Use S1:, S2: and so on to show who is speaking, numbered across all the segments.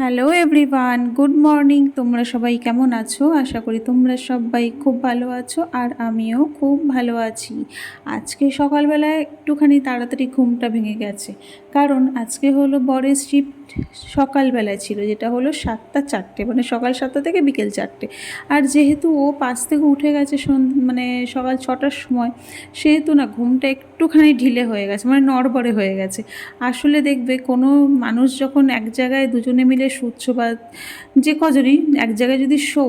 S1: Hello everyone good morning তোমরা সবাই কেমন আছো? আশা করি তোমরা সবাই খুব ভালো আছো আর আমিও খুব ভালো আছি। আজকে সকালবেলায় একটুখানি তাড়াতাড়ি ঘুমটা ভেঙে গেছে। কারণ আজকে হলো বরের শিফট সকালবেলায় ছিল, যেটা হলো সাতটা চারটে মানে সকাল সাতটা থেকে বিকেল চারটে। আর যেহেতু ও পাঁচ থেকে উঠে গেছে মানে সকাল ছটার সময়, সেহেতু না ঘুমটা একটুখানি ঢিলে হয়ে গেছে মানে নড়বড়ে হয়ে গেছে। আসলে দেখবে কোনো মানুষ যখন এক জায়গায় দুজনে মিলে শুচ্ছো বা যে কজনই এক জায়গায় যদি শো,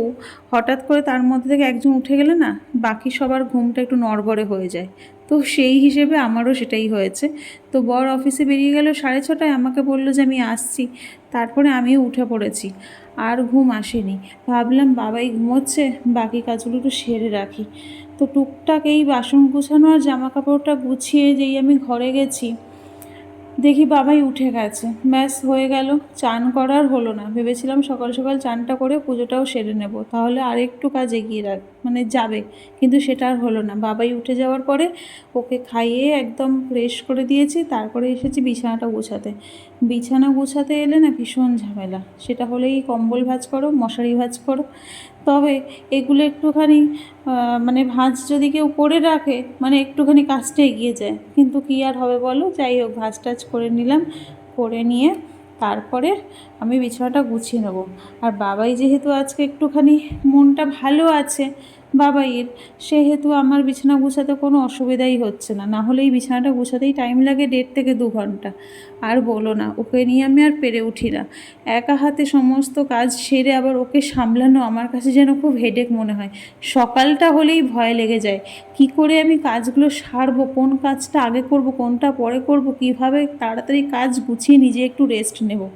S1: হঠাৎ করে তার মধ্যে থেকে একজন উঠে গেলে না, বাকি সবার ঘুমটা একটু নড়বড়ে হয়ে যায়। তো সেই হিসেবে আমারও সেটাই হয়েছে। তো বর অফিসে বেরিয়ে গেল সাড়ে ছটায়, আমাকে বলল যে আমি আসছি। তারপরে আমিও উঠে পড়েছি। আর ঘুম আসেনি। ভাবলাম, বাবাই ঘুমোচ্ছে, বাকি কাজগুলো একটু সেরে রাখি। তো টুকটাক এই বাসন গুছানো আর জামা কাপড়টা গুছিয়ে যেই আমি ঘরে গেছি দেখি বাবাই উঠে গেছে। ম্যাস হয়ে গেল। চান করার হলো না। ভেবেছিলাম সকাল সকাল চানটা করে পুজোটাও সেরে নেব। তাহলে আরেকটু কাজ এগিয়ে রাখ মানে যাবে। কিন্তু সেটা আর হলো না। বাবাই উঠে যাওয়ার পরে ওকে খাইয়ে একদম ফ্রেশ করে দিয়েছি। তারপরে এসেছি বিছানাটা গোছাতে। বিছানা গোছাতে এলে না ভীষণ ঝামেলা। সেটা হলেই কম্বল ভাঁজ করো, মশারি ভাজ করো। তবে এগুলো একটুখানি মানে ভাঁজ যদি কেউ করে রাখে মানে একটুখানি কাজটা এগিয়ে যায়। কিন্তু কী আর হবে বলো? যাই হোক, ভাঁজ টাজ করে নিলাম। করে নিয়ে তারপরে আমি বিছানাটা গুছিয়ে নেব। আর বাবাই যেহেতু আজকে একটুখানি মনটা ভালো আছে বাবাইয়ের, সেহেতু আমার বিছানা গুছাতে কোনো অসুবিধাই হচ্ছে না। না হলে এই বিছানাটা গুছাতেই টাইম লাগে দেড় থেকে দু ঘণ্টা। আর বলো না, ওকে নিয়ে আমি আর পেরে উঠি না। একা হাতে সমস্ত কাজ সেরে আবার ওকে সামলানো আমার কাছে যেন খুব হেডেক মনে হয়। সকালটা হলেই ভয় লেগে যায়। কি করে আমি কাজগুলো সারবো? কোন কাজটা আগে করব? কোনটা পরে করব? কীভাবে তাড়াতাড়ি কাজ গুছিয়ে নিজে একটু রেস্ট নেব?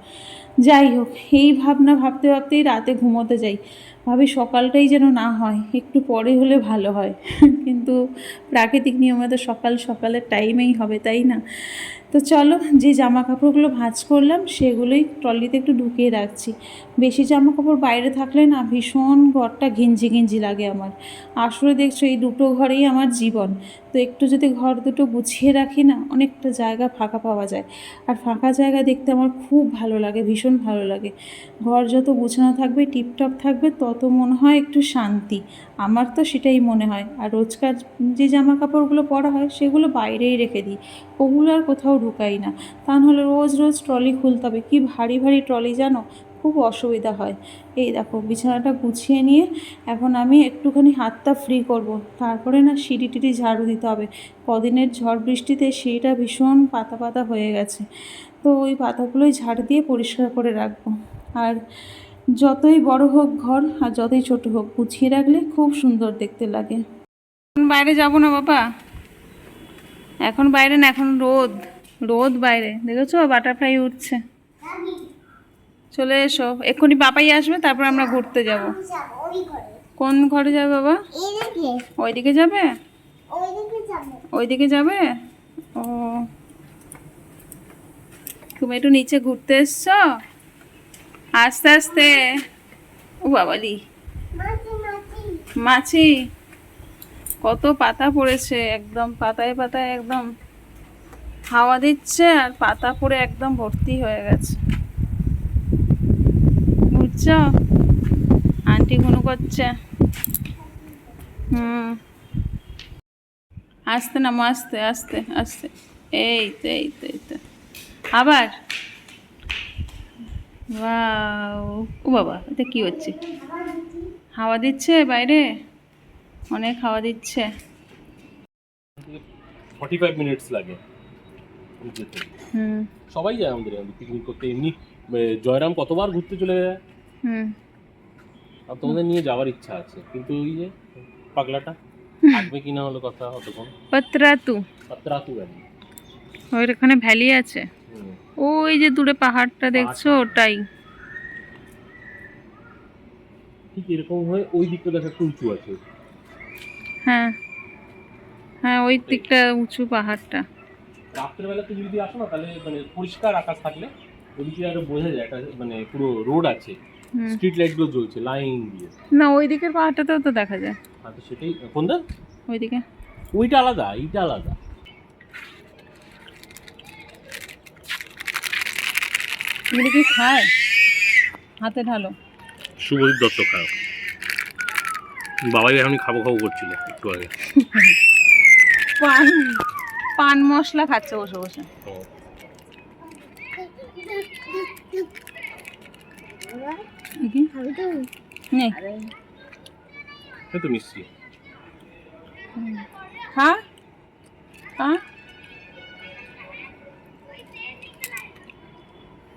S1: যাই হোক, এই ভাবনা ভাবতে ভাবতেই রাতে ঘুমোতে যাই। ভাবি সকালটাই যেন না হয়, একটু পরে হলে ভালো হয়। কিন্তু প্রাকৃতিক নিয়মে তো সকাল সকালের টাইমেই হবে, তাই না? তো চলো, যে জামা কাপড়গুলো ভাঁজ করলাম, সেগুলোই ট্রলিতে একটু ঢুকিয়ে রাখছি। বেশি জামা কাপড় বাইরে থাকলে না ভীষণ ঘরটা ঘিঞ্জি ঘিঞ্জি লাগে আমার। আসলে দেখছ, এই দুটো ঘরেই আমার জীবন। তো একটু যদি ঘর দুটো গুছিয়ে রাখি না, অনেকটা জায়গা ফাঁকা পাওয়া যায়। আর ফাঁকা জায়গা দেখতে আমার খুব ভালো লাগে, ভীষণ ভালো লাগে। ঘর যত গুছানো থাকবে, টিপটপ থাকবে, তত মনে হয় একটু শান্তি। আমার তো সেটাই মনে হয়। আর রোজকার যে জামা কাপড়গুলো পরা হয়, সেগুলো বাইরেই রেখে দিই। ওগুলো আর কোথাও ঢুকাই না। তা নাহলে রোজ রোজ ট্রলি খুলতে হবে। কী ভারী ভারী ট্রলি জানো? খুব অসুবিধা হয়। এই দেখো, বিছানাটা গুছিয়ে নিয়ে এখন আমি একটুখানি হাতটা ফ্রি করব। তারপরে না সিঁড়ি টিড়ি ঝাড়ু দিতে হবে। কদিনের ঝড় বৃষ্টিতে সিঁড়িটা ভীষণ পাতা পাতা হয়ে গেছে। তো ওই পাতাগুলোই ঝাড় দিয়ে পরিষ্কার করে রাখব। আর যতই বড় হোক ঘর আর যতই ছোট হোক, গুছিয়ে রাখলে খুব সুন্দর দেখতে লাগে। বাইরে যাব না বাবা। এখন বাইরে না, এখন রোদ। রোদ বাইরে, দেখেছ? বাটারফ্লাই উঠছে। চলে এসো। এক্ষুনি বাবাই আসবে, তারপর আমরা ঘুরতে যাব। কোন ঘরে যাবে বাবা? ওইদিকে যাব?
S2: ওইদিকে যাবে?
S1: ও। তুমি একটু নিচে ঘুরতে এসছো? আস্তে আস্তে। ও বাবালি
S2: মাছি।
S1: কত পাতা পড়েছে, একদম পাতায় পাতায় একদম। হাওয়া দিচ্ছে আর পাতা পড়ে একদম ভর্তি হয়ে গেছে। বুঝছ? আন্টি গুনো করছে। হুম। আস্তে নামো আস্তে আস্তে আস্তে। এই তো এই তো এই তো। আবার? Wow! ও বাবা এটা কি হচ্ছে? হাওয়া দিচ্ছে বাইরে? অনেক হাওয়া দিচ্ছে।
S3: ফর্টি ফাইভ মিনিটস লাগে
S1: হুম।
S3: সবাই যায় আমাদের পিকনিক করতে। এমনি জয়রাম কতবার ঘুরতে চলে যায়?
S1: হুম।
S3: আর তোমাদের নিয়ে যাওয়ার ইচ্ছা আছে। কিন্তু ওই যে পাগলাটা থাকবে কি না হলো কথা অতক্ষণ।
S1: পত্রাতু।
S3: রাতু গেল
S1: ওর এখানে ভ্যালি আছে। ওই যে দূরে পাহাড়টা দেখছ ওটাই।
S3: ঠিক এরকম হয়ে ওই দিকটা দেখা একটু উঁচু আছে।
S1: হ্যাঁ। হ্যাঁ ওই দিকটা উঁচু পাহাড়টা।
S3: রাত্রের বেলাতে যদি আসো না তাহলে মানে পরিষ্কার আকাশ থাকলে ওদিকে আরও বোঝা যায় একটা মানে পুরো রোড আছে। স্ট্রিট লাইটগুলো জ্বলছে লাইন দিয়ে।
S1: না ওই দিকের পাহাড়টাতেও তো দেখা যায়।
S3: আর তো সেটাই। কোনটা?
S1: ওইদিকে
S3: ওইটা আলাদা এইটা আলাদা।
S1: এগুলো কি খায় হাতে ঢালো।
S3: শুভদীপ দত্ত খাও। বাবাই এখনই খাব খাব করছিল একটু আগে।
S1: পান পান মশলা খাচ্ছে বসে বসে।
S2: তো
S3: মিষ্টি।
S1: খা খা।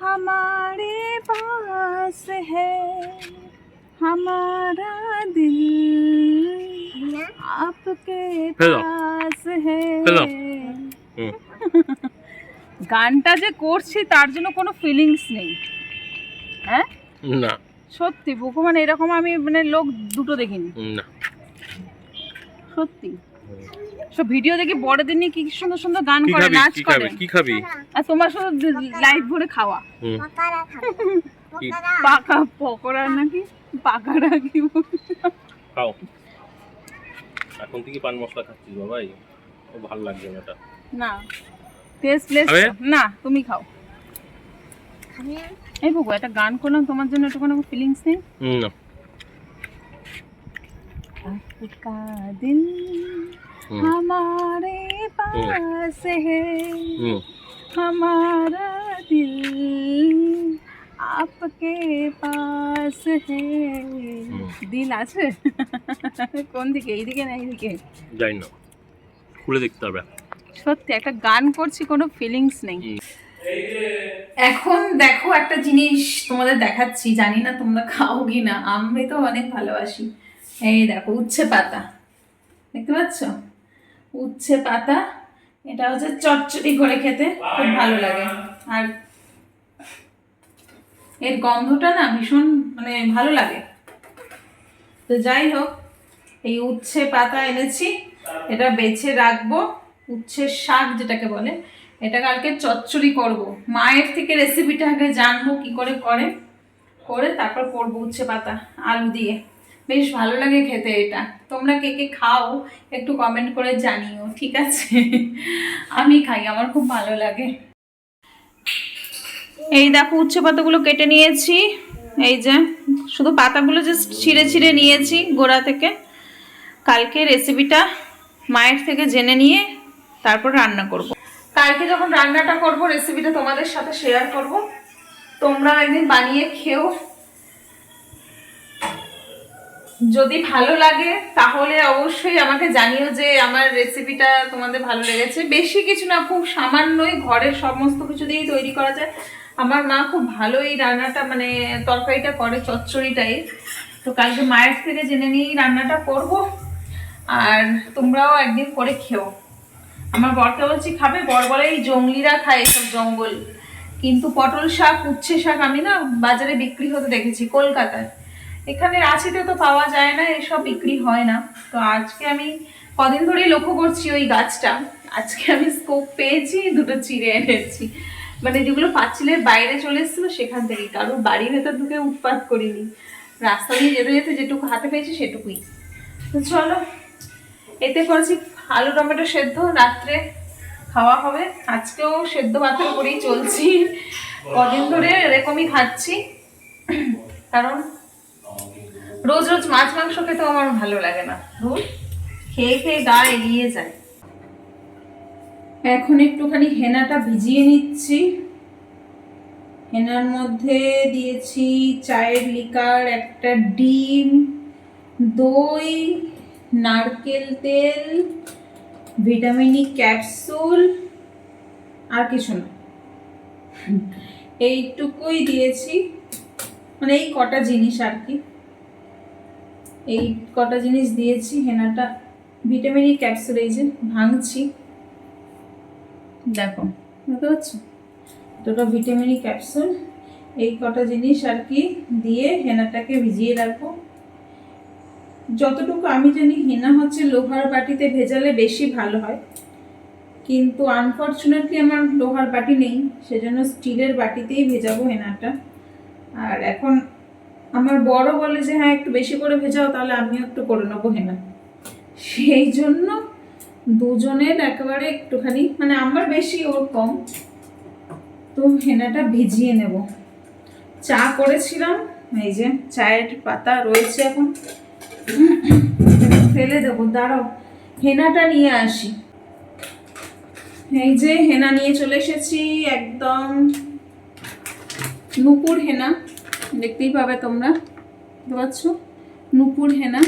S1: हमारे पास है हमारा दिल आपके
S3: हेलो।
S1: पास है
S3: हेलो। হুম
S1: গানটা যে করছি তার জন্য কোনো ফিলিংস নেই হ্যাঁ
S3: না
S1: সত্যি বুকু মানে এরকম আমি মানে লোক দুটো দেখিনি
S3: না
S1: সত্যি সব ভিডিও দেখি বড় দিন কি সুন্দর সুন্দর গান
S3: কি
S1: করে
S3: খাবি
S1: নাচ
S3: কি
S1: করে
S3: খাবি কি খাবি
S1: আর তোমার শুধু লাইট ভরে খাওয়া
S3: হুম
S2: পাকারা খাবো
S3: কি?
S2: পাকারা
S1: পাকা পকোড়া নাকি পাকাড়া কি
S3: খাও এখন থেকে পান মশলা খাচ্ছিস বাবাই ও ভালো লাগছে না এটা
S1: না টেস্টলেস
S3: খাবে?
S1: না তুমি খাও
S2: খাবি না?
S1: এই বুকু একটা গান করলাম তোমার জন্য একটু কোনো ফিলিংস নেই
S3: হুম, না
S1: आपका दिल
S3: হুম
S1: हमारे पास है
S3: হুম
S1: हमारा दिल आपके पास है দিল আছে কোন দিকে এইদিকে না এইদিকে
S3: জানি না খুলে দেখতে হবে
S1: সত্যি একটা গান করছি কোনো ফিলিংস নেই
S3: হুম।
S1: এখন দেখো একটা জিনিস তোমাদের দেখাচ্ছি জানি না তোমরা খাও কি না আমি তো অনেক ভালোবাসি এই দেখো উচ্ছে পাতা দেখতে পাচ্ছ উচ্ছে পাতা, এটা হচ্ছে চচ্চড়ি করে খেতে খুব ভালো লাগে। আর এর গন্ধটা না ভীষণ মানে ভালো লাগে। তো যাই হোক, এই উচ্ছে পাতা এনেছি, এটা বেছে রাখব, উচ্ছের শাক যেটাকে বলে, এটা কালকে চচ্চড়ি করব। মায়ের থেকে রেসিপিটা আগে জানব কি করে করে করে তারপর করব উচ্ছে পাতা, আলু দিয়ে। বেশ ভালো লাগে খেতে এটা। তোমরা কে কে খাও একটু কমেন্ট করে জানিও, ঠিক আছে? আমি খাই, আমার খুব ভালো লাগে। এই দেখো, উচ্ছে পাতাগুলো কেটে নিয়েছি। এই যে, শুধু পাতাগুলো জাস্ট ছিঁড়ে ছিঁড়ে নিয়েছি গোড়া থেকে। কালকে রেসিপিটা মায়ের থেকে জেনে নিয়ে তারপর রান্না করব। কালকে যখন রান্নাটা করব রেসিপিটা তোমাদের সাথে শেয়ার করব। তোমরা একদিন বানিয়ে খেও। যদি ভালো লাগে, তাহলে অবশ্যই আমাকে জানিও যে আমার রেসিপিটা তোমাদের ভালো লেগেছে। বেশি কিছু না, খুব সামান্যই ঘরের সমস্ত কিছু দিয়েই তৈরি করা যায়। আমার মা খুব ভালো এই রান্নাটা মানে তরকারিটা করে, চচ্চড়িটাই। তো কালকে মায়ের থেকে জেনে নিয়েই রান্নাটা করব। আর তোমরাও একদিন করে খেও। আমার বরকে বলছি খাবে, বর বলে এই জঙ্গলিরা খায় এসব জঙ্গল। কিন্তু পটল শাক, উচ্ছে শাক আমি না বাজারে বিক্রি হতে দেখেছি, কলকাতায়। এখানে রাঁচিতে তো পাওয়া যায় না, এসব বিক্রি হয় না। তো আজকে আমি কদিন ধরেই লক্ষ্য করছি ওই গাছটা। আজকে আমি স্কোপ পেয়েছি, দুটো চিড়ে এনেছি। মানে যেগুলো পাঁচিলের বাইরে চলে এসেছিল সেখান থেকে কারোর বাড়ির ভেতর ঢুকে উৎপাত করিনি। রাস্তা দিয়ে যেতে যেতে যেটুকু হাতে পেয়েছি সেটুকুই। তো চলো, এতে করেছি আলু টমেটো সেদ্ধ, রাত্রে খাওয়া হবে। আজকেও সেদ্ধ ভাতের করেই চলছি। কদিন ধরে এরকমই খাচ্ছি। কারণ রোজ রোজ মাছ, মাংস খেতেও আমার ভালো লাগে না। ধুর, খেয়ে খেয়ে গা এগিয়ে যায়। এখন একটুখানি হেনাটা ভিজিয়ে নিচ্ছি। হেনার মধ্যে দিয়েছি চায়ের লিকার, একটা ডিম, দই, নারকেল তেল, ভিটামিনি ক্যাপসুল, আর কিছু না। এইটুকুই দিয়েছি। মানে এই কটা জিনিস আর কি। এই কটা জিনিস দিয়েছি, হেনাটা, ভিটামিনি ক্যাপসুল এই যে ভাঙছি। দেখো, বুঝতে পারছ? দুটো ভিটামিনি ক্যাপসুল এই কটা জিনিস আর কি দিয়ে হেনাটাকে ভিজিয়ে রাখব। যতটুকু আমি জানি, হেনা হচ্ছে লোহার বাটিতে ভেজালে বেশি ভালো হয়। কিন্তু আনফর্চুনেটলি আমার লোহার বাটি নেই, সেজন্য স্টিলের বাটিতেই ভেজাবো হেনাটা। আর এখন আমার বড় বলে যে হ্যাঁ একটু বেশি করে ভেজাও, তাহলে আমিও একটু করে নেব হেনা। সেই জন্য দুজনের একেবারে একটুখানি মানে আমার বেশি ওর কম। তো হেনাটা ভিজিয়ে নেব। চা করেছিলাম, এই যে চায়ের পাতা রয়েছে এখন। ফেলে দেবো, দাঁড়াও, হেনাটা নিয়ে আসি। এই যে হেনা নিয়ে চলে এসেছি, একদম নুপুর হেনা। দেখতেই পাবে তোমরা। বুঝতে পারছ নুপুর হেনা।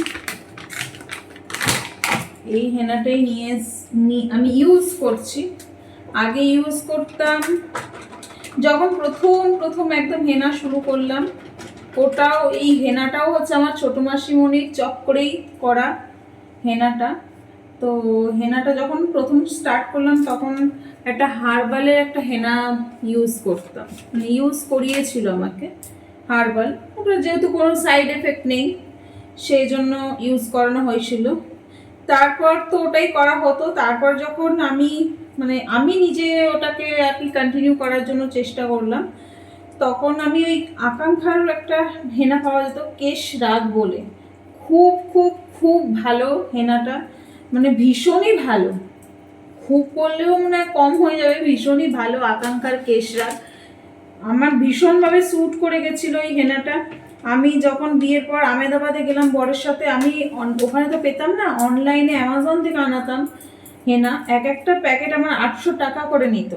S1: এই হেনাটাই নিয়ে আমি ইউজ করছি। আগে ইউজ করতাম। যখন প্রথম প্রথম একদম হেনা শুরু করলাম, ওটাও, এই হেনাটাও হচ্ছে আমার ছোটো মাসিমণির চক করেই করা হেনাটা। তো হেনাটা যখন প্রথম স্টার্ট করলাম, তখন একটা হার্বালের একটা হেনা ইউজ করতাম। মানে ইউজ করিয়েছিল আমাকে। হার্বাল। ওটা যেহেতু কোনো সাইড এফেক্ট নেই, সেই জন্য ইউজ করানো হয়েছিল। তারপর তো ওটাই করা হতো। তারপর যখন আমি মানে আমি নিজে ওটাকে আর কি কন্টিনিউ করার জন্য চেষ্টা করলাম, তখন আমি ওই আকাঙ্ক্ষার একটা হেনা পাওয়া যেত, কেশ রাগ বলে। খুব খুব খুব ভালো হেনাটা। মানে ভীষণই ভালো। খুব করলেও মানে কম হয়ে যাবে। ভীষণই ভালো আকাঙ্ক্ষার কেশ রাগ। আমার ভীষণভাবে স্যুট করে গেছিল এই হেনাটা। আমি যখন বিয়ের পর আমেদাবাদে গেলাম বরের সাথে, আমি ওখানে তো পেতাম না অনলাইনে অ্যামাজন থেকে আনাতাম হেনা। এক একটা প্যাকেট আমার আটশো টাকা করে নিত।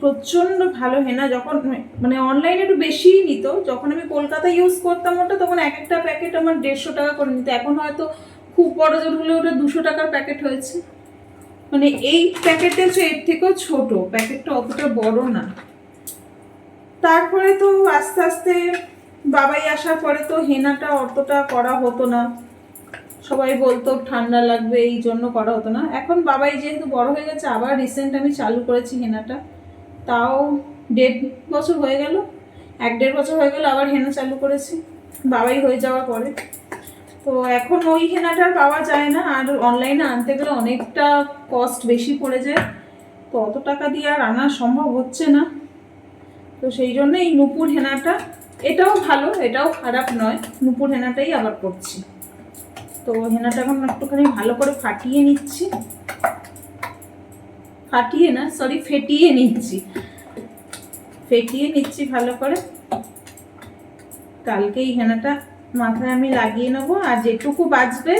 S1: প্রচণ্ড ভালো হেনা, যখন মানে অনলাইনে একটু বেশিই নিত। যখন আমি কলকাতা ইউজ করতাম ওটা, তখন এক একটা প্যাকেট আমার দেড়শো টাকা করে নিত। এখন হয়তো খুব বড় জোর হলে ওটা দুশো টাকার প্যাকেট হয়েছে। মানে এই প্যাকেটটা হচ্ছে এর থেকেও ছোট। প্যাকেটটা অতটা বড় না। তারপরে তো আস্তে আস্তে বাবাই আসার পরে তো হেনাটা অতটা করা হতো না। সবাই বলতো ঠান্ডা লাগবে, এই জন্য করা হতো না। এখন বাবাই যেহেতু বড় হয়ে গেছে, আবার রিসেন্ট আমি চালু করেছি হেনাটা। তাও দেড় বছর হয়ে গেল, এক দেড় বছর হয়ে গেল আবার হেনা চালু করেছি, বাবাই হয়ে যাওয়ার পরে। তো এখন ওই হেনাটা পাওয়া যায় না, আর অনলাইনে আনতে গেলে অনেকটা কস্ট বেশি পড়ে যায়। তো অত টাকা দিয়ে আর আনা সম্ভব হচ্ছে না। তো সেই জন্য এই নুপুর হেনাটা, এটাও ভালো, এটাও খারাপ নয়, নুপুর হেনাটাই আবার করছি। তো হেনাটা এখন একটুখানি ভালো করে ফাটিয়ে নিচ্ছি। ফাটিয়ে না সরি ফেটিয়ে নিচ্ছি। ফেটিয়ে নিচ্ছি ভালো করে। কালকে এই হেনাটা মাথায় আমি লাগিয়ে নেব, আর যেটুকু বাঁচবে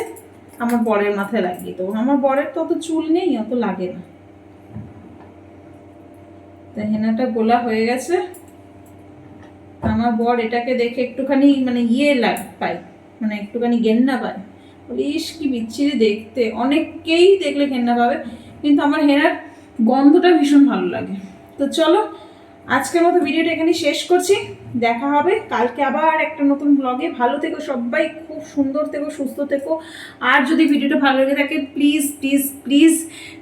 S1: আমার বরের মাথায় লাগিয়ে দেবো। আমার বরের তো অত চুল নেই, অত লাগে না। তা হেনাটা গোলা হয়ে গেছে। আমার বর এটাকে দেখে একটুখানি মানে ইয়ে লাগ পাই মানে একটুখানি গেন্না পায়। ইস, কি বিচ্ছিরি দেখতে। অনেককেই দেখলে ঘেন্না পাবে, কিন্তু আমার হেনার গন্ধটা ভীষণ ভালো লাগে। তো চলো, আজকের মতো ভিডিওটা এখানে শেষ করছি। দেখা হবে। কালকে আবার একটা নতুন ব্লগে ভালো থেকো সবাই, খুব সুন্দর থেকো, সুস্থ থেকো। আর যদি ভিডিওটা ভালো লেগে থাকে প্লিজ প্লিজ প্লিজ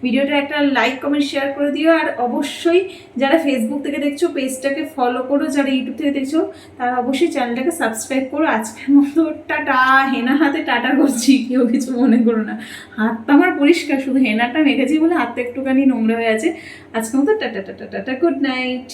S1: ভিডিওটা একটা লাইক কমেন্ট শেয়ার করে দিও। আর অবশ্যই যারা ফেসবুক থেকে দেখছ পেজটাকে ফলো করো। যারা ইউটিউব থেকে দেখছ, তারা অবশ্যই চ্যানেলটাকে সাবস্ক্রাইব করো। আজকের মতো টাটা। হেনা হাতে টাটা করছি, কেউ কিছু মনে করো না। হাতটা আমার পরিষ্কার, শুধু হেনাটা মেখেছি বলে হাতটা একটুখানি নোংরা হয়ে আছে। আজকের মতো tata tata tata good night